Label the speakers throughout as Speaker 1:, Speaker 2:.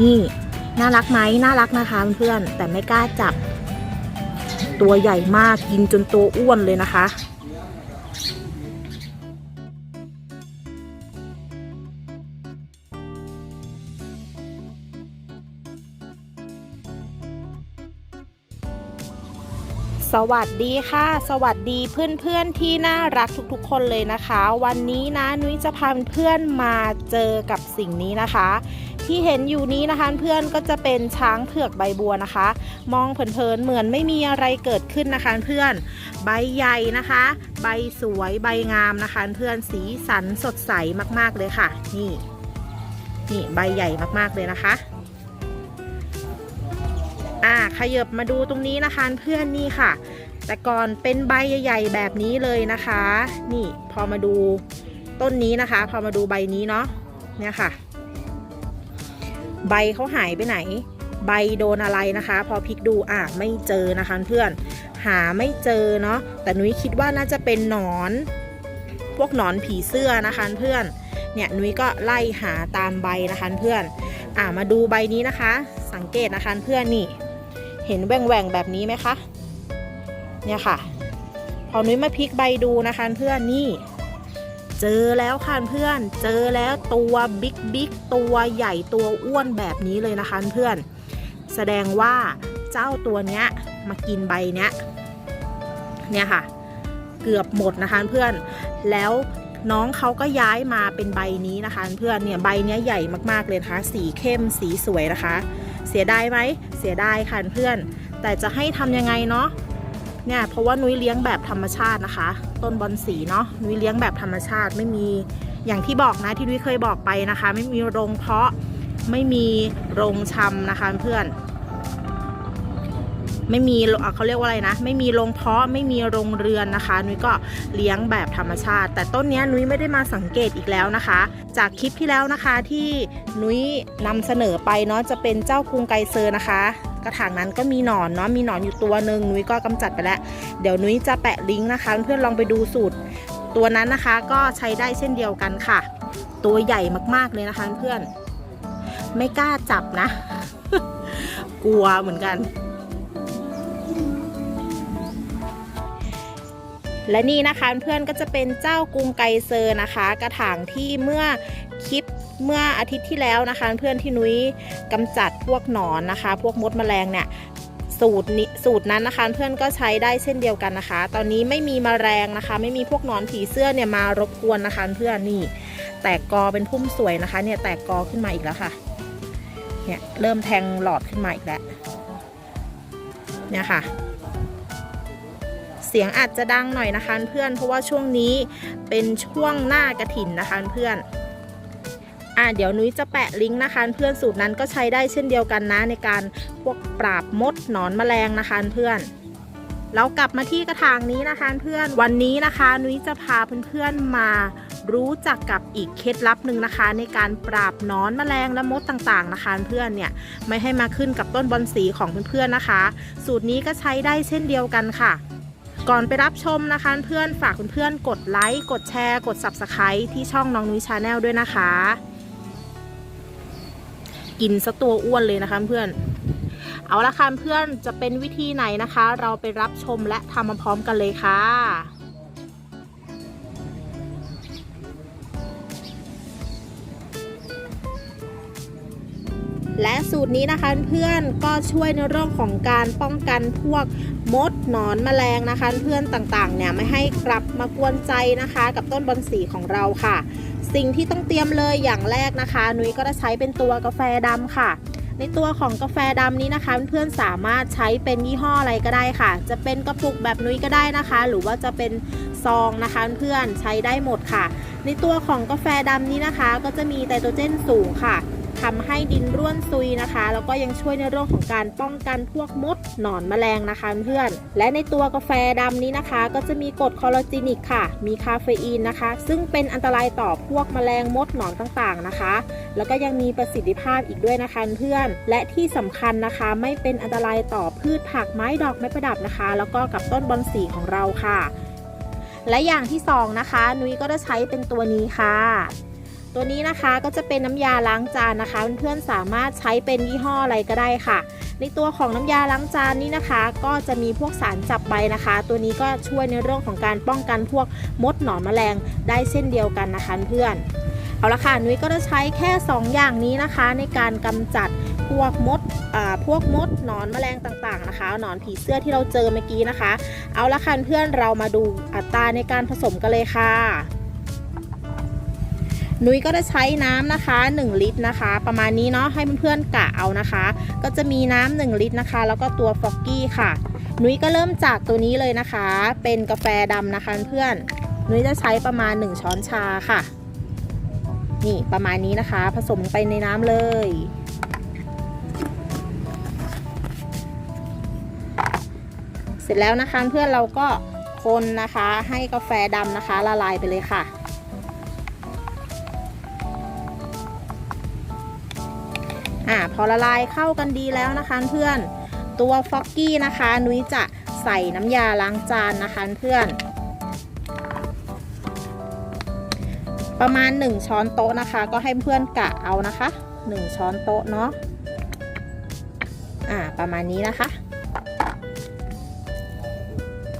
Speaker 1: นี่น่ารักไหมน่ารักนะคะเพื่อนๆแต่ไม่กล้าจับ ตัวใหญ่มากกินจนตัวอ้วนเลยนะคะสวัสดีค่ะ สวัสดีเพื่อนๆที่น่ารักทุกๆ คนเลยนะคะ วันนี้นะนุ้ยจะพาเพื่อนมาเจอกับสิ่งนี้นะคะ ที่เห็นอยู่นี้นะคะเพื่อนก็จะเป็นช้างเผือกใบบัวนะคะ มองเผินๆเหมือนไม่มีอะไรเกิดขึ้นนะคะเพื่อน ใบใหญ่นะคะ ใบสวยใบงามนะคะเพื่อนสีสันสดใสมากๆเลยค่ะ นี่นี่ใบใหญ่มากๆเลยนะคะอ่าขยับมาดูตรงนี้นะคะเพื่อนนี่ค่ะ แต่ก่อนเป็นใบใหญ่ ๆ แบบนี้เลยนะคะ นี่พอมาดูต้นนี้นะคะ พอมาดูใบนี้เนาะเนี่ยค่ะ ใบเขาหายไปไหน ใบโดนอะไรนะคะ พอพลิกดูอะไม่เจอนะคะเพื่อน หาไม่เจอเนาะแต่นุ้ยคิดว่าน่าจะเป็นหนอน พวกหนอนผีเสื้อนะคะเพื่อนเนี่ยนุ้ยก็ไล่หาตามใบนะคะเพื่อนอ่ามาดูใบนี้นะคะ สังเกตนะคะเพื่อนนี่ เห็นแหว่งๆแบบนี้ไหมคะเนี่ยค่ะ พอนุ้ยมาพลิกใบดูนะคะเพื่อนนี่ เจอแล้วค่ะเพื่อน เจอแล้วตัวบิ๊กบิ๊กตัวใหญ่ตัวอ้วนแบบนี้เลยนะคะเพื่อน แสดงว่าเจ้าตัวเนี้ยมากินใบเนี้ยเนี่ยค่ะ เกือบหมดนะคะเพื่อน แล้วน้องเขาก็ย้ายมาเป็นใบนี้นะคะเพื่อนเนี่ยใบเนี้ยใหญ่มากๆเลยนะคะสีเข้มสีสวยนะคะ เสียดายไหมเสียดายค่ะเพื่อน แต่จะให้ทำยังไงเนาะ เนี่ยเพราะว่านุ้ยเลี้ยงแบบธรรมชาตินะคะ ต้นบอลสีเนาะนุ้ยเลี้ยงแบบธรรมชาติไม่มีอย่างที่บอกนะที่นุ้ยเคยบอกไปนะคะ ไม่มีโรงเพาะไม่มีโรงชำนะคะเพื่อน ไม่มีอะเขาเรียกว่าอะไรนะ ไม่มีโรงเพาะไม่มีโรงเรือนนะคะ นุ้ยก็เลี้ยงแบบธรรมชาติ แต่ต้นนี้นุ้ยไม่ได้มาสังเกตอีกแล้วนะคะ จากคลิปที่แล้วนะคะที่นุ้ยนำเสนอไปเนาะจะเป็นเจ้ากรุงไกเซอร์นะคะ กระถางนั้นก็มีหนอนเนาะมีหนอนอยู่ตัวหนึ่งนุ้ยก็กำจัดไปแล้ว เดี๋ยวนุ้ยจะแปะลิงก์นะคะเพื่อนๆลองไปดูสูตร ตัวนั้นนะคะก็ใช้ได้เช่นเดียวกันค่ะ ตัวใหญ่มากๆเลยนะคะเพื่อนไม่กล้าจับนะ กลัวเหมือนกัน และนี่นะคะเพื่อนก็จะเป็นเจ้ากรุงไกเซอร์นะคะ กระถางที่เมื่อคลิป เมื่ออาทิตย์ที่แล้วนะคะ เพื่อนที่นุ้ยกำจัดพวกหนอนนะคะ พวกมดแมลงเนี่ยสูตรนี้สูตรนั้นนะคะเพื่อนก็ใช้ได้เช่นเดียวกันนะคะ ตอนนี้ไม่มีแมลงนะคะ ไม่มีพวกหนอนผีเสื้อเนี่ยมารบกวนนะคะเพื่อนนี่ แตกกอเป็นพุ่มสวยนะคะ เนี่ยแตกกอขึ้นมาอีกแล้วค่ะเนี่ยเริ่มแทงหลอดขึ้นมาอีกแล้วเนี่ยค่ะ เสียงอาจจะดังหน่อยนะคะเพื่อนเพราะว่าช่วงนี้เป็นช่วงหน้ากระถินนะคะเพื่อน เดี๋ยวนุ้ยจะแปะลิงก์นะคะเพื่อนสูตรนั้นก็ใช้ได้เช่นเดียวกันนะในการพวกปราบมดหนอนแมลงนะคะเพื่อนเรากลับมาที่กระถางนี้นะคะเพื่อนวันนี้นะคะนุ้ยจะพาเพื่อนๆมารู้จักกับอีกเคล็ดลับหนึ่งนะคะ ในการปราบหนอนแมลงและมดต่างๆนะคะเพื่อนเนี่ยไม่ให้มาขึ้นกับต้นบอนสีของเพื่อนๆนะคะ สูตรนี้ก็ใช้ได้เช่นเดียวกันค่ะ ก่อนไปรับชมนะคะเพื่อนฝากเพื่อนๆกดไลค์กดแชร์ กด Subscribe ที่ช่องน้องนุ้ยชาแนลด้วยนะคะ กินซะตัวอ้วนเลยนะคะเพื่อน เอาละค่ะเพื่อนจะเป็นวิธีไหนนะคะ เราไปรับชมและทำมาพร้อมกันเลยค่ะและสูตรนี้นะคะเพื่อนก็ช่วยในเรื่องของการป้องกันพวกมดหนอนแมลงนะคะเพื่อนต่างๆเนี่ยไม่ให้กลับมากวนใจนะคะ กับต้นบอนสีของเราค่ะ สิ่งที่ต้องเตรียมเลยอย่างแรกนะคะ นุ้ยก็จะใช้เป็นตัวกาแฟดำค่ะ ในตัวของกาแฟดำนี้นะคะเพื่อนๆสามารถใช้เป็นยี่ห้ออะไรก็ได้ค่ะ จะเป็นกระปุกแบบนุ้ยก็ได้นะคะ หรือว่าจะเป็นซองนะคะเพื่อนใช้ได้หมดค่ะ ในตัวของกาแฟดำนี้นะคะ ก็จะมีไตโตรเจนสูงค่ะ ทำให้ดินร่วนซุยนะคะ แล้วก็ยังช่วยในเรื่องของการป้องกันพวกมดหนอนแมลงนะคะเพื่อน และในตัวกาแฟดำนี้นะคะ ก็จะมีกรดคอลลาเจนิกค่ะ มีคาเฟอีนนะคะ ซึ่งเป็นอันตรายต่อพวกแมลงมดหนอนต่างๆนะคะ แล้วก็ยังมีประสิทธิภาพอีกด้วยนะคะเพื่อน และที่สำคัญนะคะ ไม่เป็นอันตรายต่อพืชผักไม้ดอกไม้ประดับนะคะ แล้วก็กับต้นบอนสีของเราค่ะ และอย่างที่สองนะคะนุ้ยก็จะใช้เป็นตัวนี้ค่ะ ตัวนี้นะคะก็จะเป็นน้ำยาล้างจานนะคะ เพื่อนๆสามารถใช้เป็นยี่ห้ออะไรก็ได้ค่ะ ในตัวของน้ำยาล้างจานนี้นะคะ ก็จะมีพวกสารจับใบนะคะ ตัวนี้ก็ช่วยในเรื่องของการป้องกันพวกมดหนอนแมลงได้เช่นเดียวกันนะคะเพื่อนเอาละค่ะนุ้ยก็จะใช้แค่ 2 อย่างนี้นะคะ ในการกำจัดพวกมดอ่าพวกมดหนอนแมลงต่างๆนะคะ หนอนผีเสื้อที่เราเจอเมื่อกี้นะคะ เอาละค่ะเพื่อนเรามาดูอัตราในการผสมกันเลยค่ะ นุ้ยก็จะใช้น้ำนะคะ 1 ลิตรนะคะ ประมาณนี้เนาะให้เพื่อนๆกะเอานะคะ ก็จะมีน้ำ1ลิตรนะคะ แล้วก็ตัวฟอกกี้ค่ะนุ้ยก็เริ่มจากตัวนี้เลยนะคะ เป็นกาแฟดำนะคะเพื่อนนุ้ยจะใช้ประมาณ 1 ช้อนชาค่ะ นี่ประมาณนี้นะคะ ผสมไปในน้ำเลยเสร็จแล้วนะคะเพื่อนเราก็คนนะคะให้กาแฟดำนะคะละลายไปเลยค่ะ อ่าพอละลายเข้ากันดีแล้วนะคะเพื่อน ตัวฟอกกี้นะคะ นุ้ยจะใส่น้ำยาล้างจานนะคะเพื่อน ประมาณ 1 ช้อนโต๊ะนะคะ ก็ให้เพื่อนกะเอานะคะ 1 ช้อนโต๊ะเนาะอ่าประมาณนี้นะคะ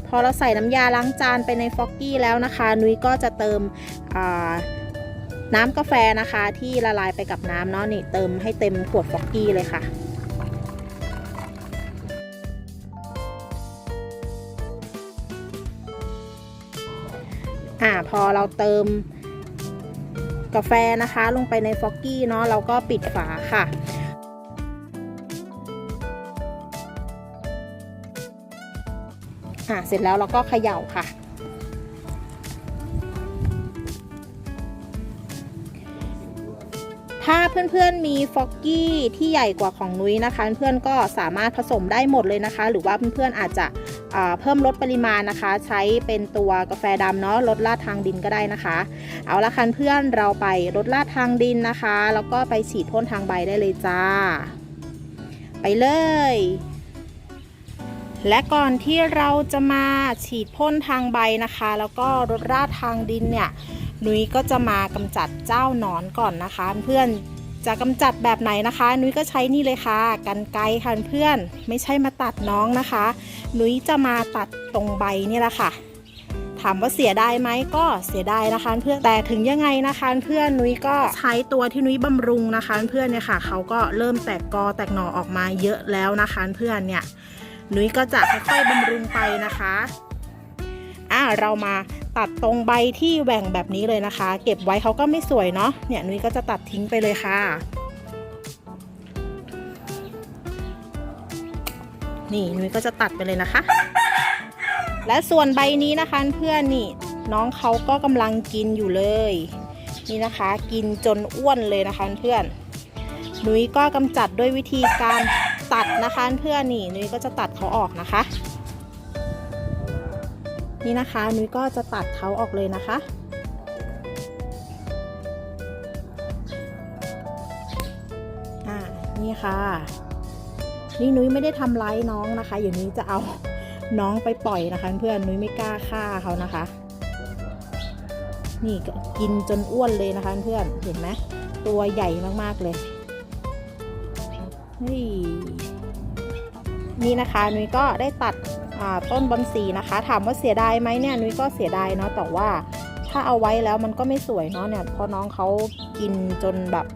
Speaker 1: พอเราใส่น้ำยาล้างจานไปในฟอกกี้แล้วนะคะ นุ้ยก็จะเติมอ่า น้ำกาแฟนะคะที่ละลายไปกับน้ำเนาะนี่เติมให้เต็มขวดฟอกกี้เลยค่ะอ่าพอเราเติมกาแฟนะคะลงไปในฟอกกี้เนาะเราก็ปิดฝาค่ะ อ่าเสร็จแล้วเราก็เขย่าค่ะ ถ้าเพื่อนๆมีฟอกกี้ที่ใหญ่กว่าของนุ้ยนะคะ เพื่อนก็สามารถผสมได้หมดเลยนะคะ หรือว่าเพื่อนๆอาจจะเพิ่มลดปริมาณนะคะ ใช้เป็นตัวกาแฟดำเนาะลดลาดทางดินก็ได้นะคะ เอาละคันเพื่อนเราไปลดลาดทางดินนะคะ แล้วก็ไปฉีดพ่นทางใบได้เลยจ้า ไปเลยและก่อนที่เราจะมาฉีดพ่นทางใบนะคะ แล้วก็รดราดทางดินเนี่ย นุ้ยก็จะมากำจัดเจ้าหนอนก่อนนะคะ เพื่อนจะกำจัดแบบไหนนะคะ นุ้ยก็ใช้นี่เลยค่ะกันไกรค่ะเพื่อนไม่ใช่มาตัดน้องนะคะ นุ้ยจะมาตัดตรงใบนี่แหละค่ะถามว่าเสียดายไหมก็เสียดายนะคะเพื่อนแต่ถึงยังไงนะคะ เพื่อนนุ้ยก็ใช้ตัวที่นุ้ยบำรุงนะคะ เพื่อนเนี่ยค่ะเขาก็เริ่มแตกกอแตกหน่อออกมาเยอะแล้วนะคะ เพื่อนเนี่ยนุ้ยก็จะค่อยๆบำรุงไปนะคะ อ่าเรามาตัดตรงใบที่แหว่งแบบนี้เลยนะคะ เก็บไว้เขาก็ไม่สวยเนาะเนี่ยนุ้ยก็จะตัดทิ้งไปเลยค่ะ นี่นุ้ยก็จะตัดไปเลยนะคะ และส่วนใบนี้นะคะเพื่อนนี่น้องเขาก็กำลังกินอยู่เลย นี่นะคะกินจนอ้วนเลยนะคะเพื่อนนุ้ยก็กำจัดด้วยวิธีการตัดนะคะเพื่อนนี่นุ้ยก็จะตัดเขาออกนะคะ นี่นะคะนุ้ยก็จะตัดเขาออกเลยนะคะ อ่า นี่ค่ะ นี่นุ้ยไม่ได้ทำร้ายน้องนะคะ อย่างนี้จะเอาน้องไปปล่อยนะคะ เพื่อนนุ้ยไม่กล้าฆ่าเขานะคะ นี่กินจนอ้วนเลยนะคะเพื่อน เห็นไหมตัวใหญ่มากๆเลยนี่นี่นะคะนุ้ยก็ได้ตัด ต้นบอนสีนะคะ ถามว่าเสียดายไหมเนี่ยนุ้ยก็เสียดายเนาะแต่ว่าถ้าเอาไว้แล้วมันก็ไม่สวยเนาะเนี่ยเพราะน้องเขากินจนแบบ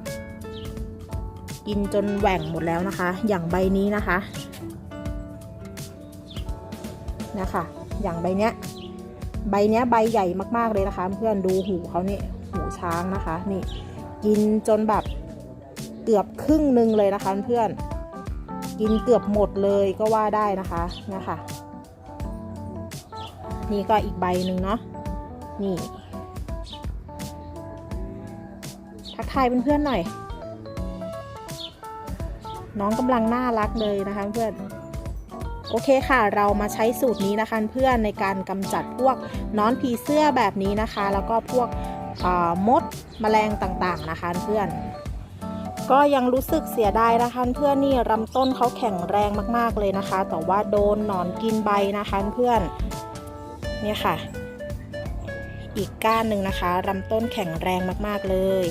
Speaker 1: กินจนแหว่งหมดแล้วนะคะ อย่างใบนี้นะคะนะคะอย่างใบเนี้ยใบเนี้ยใบใหญ่มากๆเลยนะคะ เพื่อนดูหูเขานี่หูช้างนะคะนี่กินจนแบบเกือบครึ่งหนึ่งเลยนะคะเพื่อนกินเกือบหมดเลยก็ว่าได้นะคะเนี่ยค่ะ นี่ก็อีกใบหนึ่งเนาะนี่ทักทายเพื่อนๆหน่อย น้องกำลังน่ารักเลยนะคะเพื่อนโอเคค่ะ เรามาใช้สูตรนี้นะคะเพื่อนในการกำจัดพวกนอนผีเสื้อแบบนี้นะคะ แล้วก็พวกอ่ามดแมลงต่างๆนะคะเพื่อน ก็ยังรู้สึกเสียดายนะคะเพื่อนนี่ลำต้นเขาแข็งแรงมากๆเลยนะคะ แต่ว่าโดนหนอนกินใบนะคะเพื่อน เนี่ยค่ะ อีกก้านหนึ่งนะคะลำต้นแข็งแรงมากๆเลย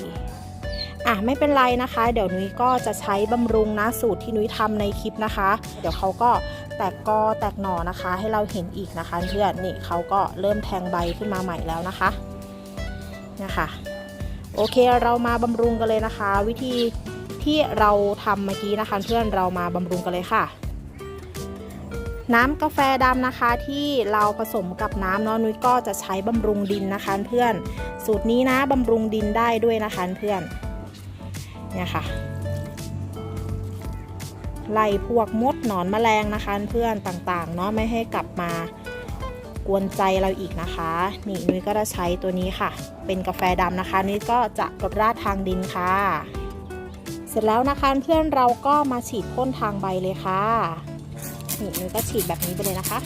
Speaker 1: อะไม่เป็นไรนะคะ เดี๋ยวนุ้ยก็จะใช้บำรุงนะสูตรที่นุ้ยทำในคลิปนะคะ เดี๋ยวเขาก็แตกกอแตกหน่อนะคะ ให้เราเห็นอีกนะคะเพื่อนนี่เขาก็เริ่มแทงใบขึ้นมาใหม่แล้วนะคะนี่ค่ะโอเคเรามาบำรุงกันเลยนะคะ วิธีที่เราทำเมื่อกี้นะคะ เพื่อนเรามาบำรุงกันเลยค่ะ น้ำกาแฟดำนะคะที่เราผสมกับน้ำเนาะนุ้ยก็จะใช้บำรุงดินนะคะเพื่อน สูตรนี้นะบำรุงดินได้ด้วยนะคะเพื่อนเนี่ยค่ะไล่พวกมดหนอนแมลงนะคะเพื่อนต่างๆเนาะไม่ให้กลับมากวนใจเราอีกนะคะ นี่นุ้ยก็จะใช้ตัวนี้ค่ะ เป็นกาแฟดำนะคะนุ้ยก็จะกดราดทางดินค่ะ เสร็จแล้วนะคะเพื่อนเราก็มาฉีดพ่นทางใบเลยค่ะ นี่นุ้ยก็ฉีดแบบนี้ไปเลยนะคะ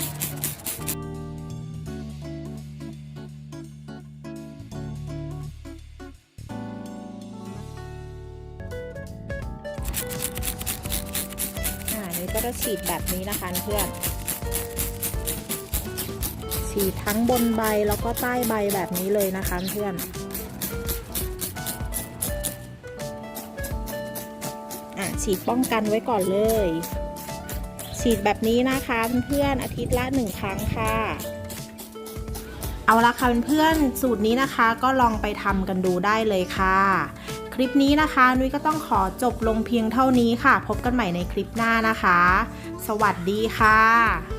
Speaker 1: อ่านี่ก็จะฉีดแบบนี้นะคะเพื่อนฉีดทั้งบนใบแล้วก็ใต้ใบแบบนี้เลยนะคะเพื่อนอะฉีดป้องกันไว้ก่อนเลย ฉีดแบบนี้นะคะเพื่อนๆอาทิตย์ละหนึ่งครั้งค่ะ เอาละค่ะเพื่อนๆสูตรนี้นะคะก็ลองไปทำกันดูได้เลยค่ะ คลิปนี้นะคะนุ้ยก็ต้องขอจบลงเพียงเท่านี้ค่ะ พบกันใหม่ในคลิปหน้านะคะ สวัสดีค่ะ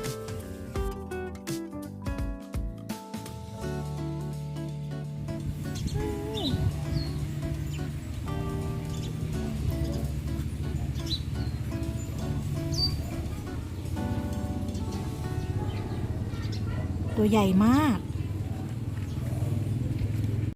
Speaker 1: ตัวใหญ่มาก